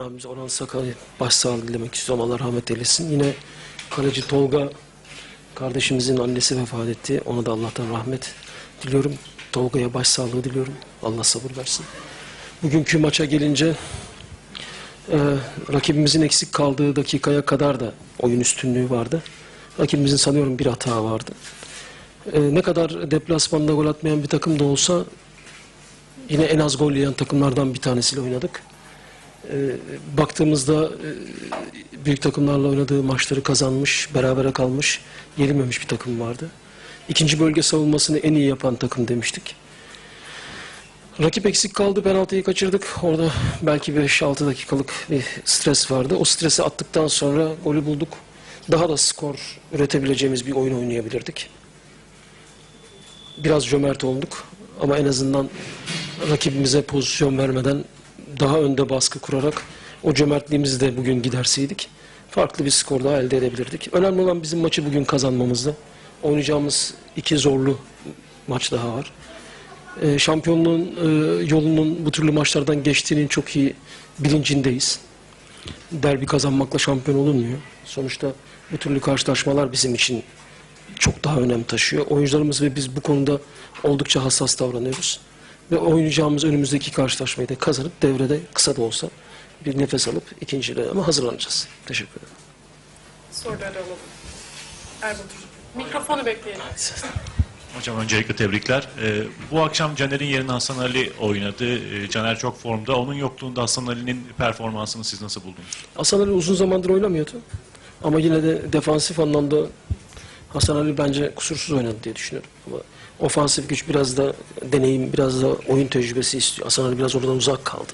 Abimiz Orhan Sakal'a başsağlığı dilemek istiyorum. Allah rahmet eylesin. Yine kaleci Tolga kardeşimizin annesi vefat etti. Ona da Allah'tan rahmet diliyorum. Tolga'ya başsağlığı diliyorum. Allah sabır versin. Bugünkü maça gelince e, rakibimizin eksik kaldığı dakikaya kadar da oyun üstünlüğü vardı. Rakibimizin sanıyorum bir hata vardı. E, ne kadar deplasmanda gol atmayan bir takım da olsa yine en az gol yiyen takımlardan bir tanesiyle oynadık. E, baktığımızda e, büyük takımlarla oynadığı maçları kazanmış, berabere kalmış, yenilmemiş bir takım vardı. İkinci bölge savunmasını en iyi yapan takım demiştik. Rakip eksik kaldı, penaltıyı kaçırdık. Orada belki 5-6 dakikalık bir stres vardı. O stresi attıktan sonra golü bulduk. Daha da skor üretebileceğimiz bir oyun oynayabilirdik. Biraz cömert olduk ama en azından rakibimize pozisyon vermeden daha önde baskı kurarak o cömertliğimizi de bugün giderseydik farklı bir skor daha elde edebilirdik. Önemli olan bizim maçı bugün kazanmamızdı. Oynayacağımız iki zorlu maç daha var. Ee, şampiyonluğun e, yolunun bu türlü maçlardan geçtiğinin çok iyi bilincindeyiz. Derbi kazanmakla şampiyon olunmuyor. Sonuçta bu türlü karşılaşmalar bizim için çok daha önem taşıyor. Oyuncularımız ve biz bu konuda oldukça hassas davranıyoruz. Ve oynayacağımız önümüzdeki karşılaşmayı da kazanıp devrede kısa da olsa bir nefes alıp ikinci döneme hazırlanacağız. Teşekkür ederim. Soruları alalım. Erbatur. Mikrofonu bekleyelim. Hocam öncelikle tebrikler. Ee, bu akşam Caner'in yerine Hasan Ali oynadı. Ee, Caner çok formda. Onun yokluğunda Hasan Ali'nin performansını siz nasıl buldunuz? Hasan Ali uzun zamandır oynamıyordu. Ama yine de defansif anlamda Hasan Ali bence kusursuz oynadı diye düşünüyorum. Ama ofansif güç biraz da deneyim, biraz da oyun tecrübesi istiyor. Hasan Ali biraz oradan uzak kaldı.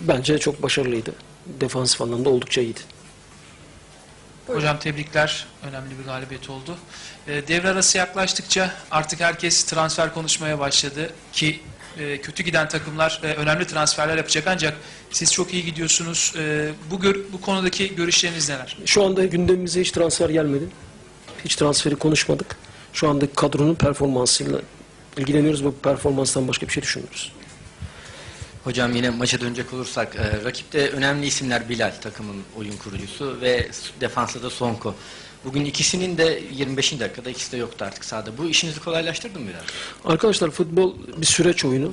Bence çok başarılıydı. Defansif anlamda oldukça iyiydi. Hocam tebrikler. Önemli bir galibiyet oldu. E, devre arası yaklaştıkça artık herkes transfer konuşmaya başladı ki e, kötü giden takımlar e, önemli transferler yapacak ancak siz çok iyi gidiyorsunuz. E, bu gör- bu konudaki görüşleriniz neler? Şu anda gündemimize hiç transfer gelmedi. Hiç transferi konuşmadık. Şu anda kadronun performansıyla ilgileniyoruz ve bu performanstan başka bir şey düşünmüyoruz. Hocam yine maça dönecek olursak e, rakipte önemli isimler Bilal takımın oyun kurucusu ve defansta da Sonko. Bugün ikisinin de 25. dakikada ikisi de yoktu artık sahada. Bu işinizi kolaylaştırdı mı biraz? Arkadaşlar futbol bir süreç oyunu.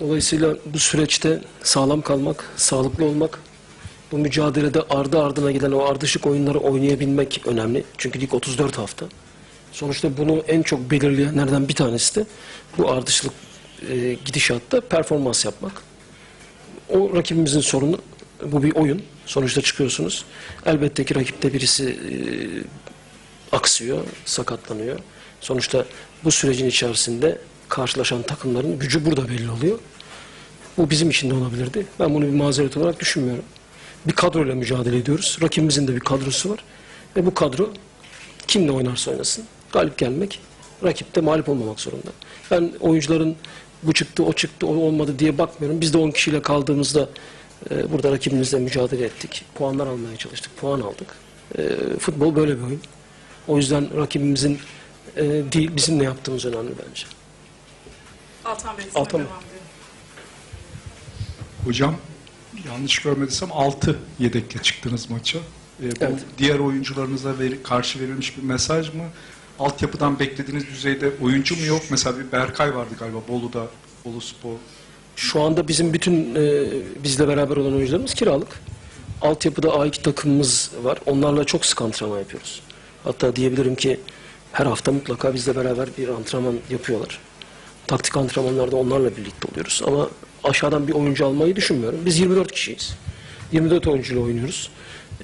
Dolayısıyla bu süreçte sağlam kalmak, sağlıklı olmak, bu mücadelede ardı ardına giden o ardışık oyunları oynayabilmek önemli. Çünkü lig 34 hafta. Sonuçta bunu en çok belirleyenlerden bir tanesi de bu ardışlık e, gidişatta performans yapmak. O rakibimizin sorunu. Bu bir oyun. Sonuçta çıkıyorsunuz. Elbette ki rakipte birisi e, aksıyor, sakatlanıyor. Sonuçta bu sürecin içerisinde karşılaşan takımların gücü burada belli oluyor. Bu bizim için de olabilirdi. Ben bunu bir mazeret olarak düşünmüyorum. Bir kadroyla mücadele ediyoruz. Rakibimizin de bir kadrosu var. Ve bu kadro kimle oynarsa oynasın galip gelmek, rakipte mağlup olmamak zorunda. Ben oyuncuların bu çıktı, o çıktı, o olmadı diye bakmıyorum. Biz de 10 kişiyle kaldığımızda e, burada rakibimizle mücadele ettik. Puanlar almaya çalıştık, puan aldık. E, futbol böyle bir oyun. O yüzden rakibimizin e, değil, bizim ne yaptığımız önemli bence. Altan Bey Altan Bey. devam edelim. Hocam yanlış görmediysem 6 yedekle çıktınız maça. Ee, bu Evet. diğer oyuncularınıza veri- karşı verilmiş bir mesaj mı? Altyapıdan beklediğiniz düzeyde oyuncu mu yok? Mesela bir Berkay vardı galiba Bolu'da, Bolu Spor. Şu anda bizim bütün e, bizle beraber olan oyuncularımız kiralık. Altyapıda A2 takımımız var. Onlarla çok sık antrenman yapıyoruz. Hatta diyebilirim ki her hafta mutlaka bizle beraber bir antrenman yapıyorlar. Taktik antrenmanlarda onlarla birlikte oluyoruz. Ama aşağıdan bir oyuncu almayı düşünmüyorum. Biz 24 kişiyiz. 24 oyuncuyla oynuyoruz.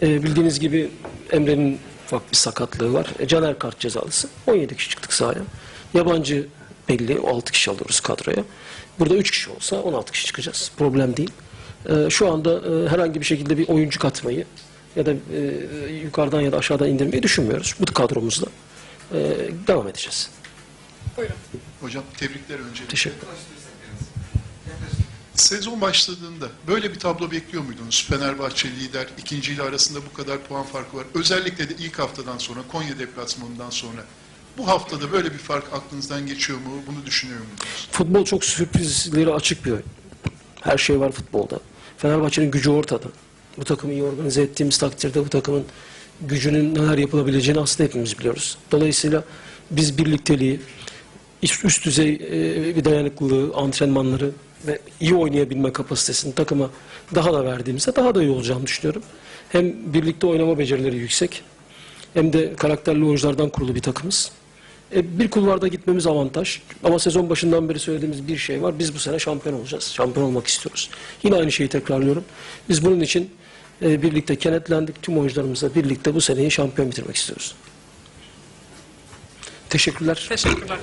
E, bildiğiniz gibi Emre'nin ufak bir sakatlığı var. E, Caner kart cezalısı. 17 kişi çıktık sahaya. Yabancı belli. O 6 kişi alıyoruz kadroya. Burada 3 kişi olsa 16 kişi çıkacağız. Problem değil. E, şu anda e, herhangi bir şekilde bir oyuncu katmayı ya da e, yukarıdan ya da aşağıdan indirmeyi düşünmüyoruz. Bu kadromuzla e, devam edeceğiz. Buyurun. Hocam tebrikler öncelikle. Teşekkür ederim. Sezon başladığında böyle bir tablo bekliyor muydunuz? Fenerbahçe lider, ikinciyle arasında bu kadar puan farkı var. Özellikle de ilk haftadan sonra, Konya deplasmanından sonra. Bu haftada böyle bir fark aklınızdan geçiyor mu? Bunu düşünüyor muydunuz? Futbol çok sürprizleri açık bir oyun. Her şey var futbolda. Fenerbahçe'nin gücü ortada. Bu takımı iyi organize ettiğimiz takdirde bu takımın gücünün neler yapılabileceğini aslında hepimiz biliyoruz. Dolayısıyla biz birlikteliği, üst, üst düzey e, bir dayanıklılığı, antrenmanları ve iyi oynayabilme kapasitesini takıma daha da verdiğimizde daha da iyi olacağını düşünüyorum. Hem birlikte oynama becerileri yüksek hem de karakterli oyunculardan kurulu bir takımız. E, bir kulvarda gitmemiz avantaj. Ama sezon başından beri söylediğimiz bir şey var. Biz bu sene şampiyon olacağız. Şampiyon olmak istiyoruz. Yine aynı şeyi tekrarlıyorum. Biz bunun için e, birlikte kenetlendik. Tüm oyuncularımızla birlikte bu seneyi şampiyon bitirmek istiyoruz. Teşekkürler. Teşekkürler.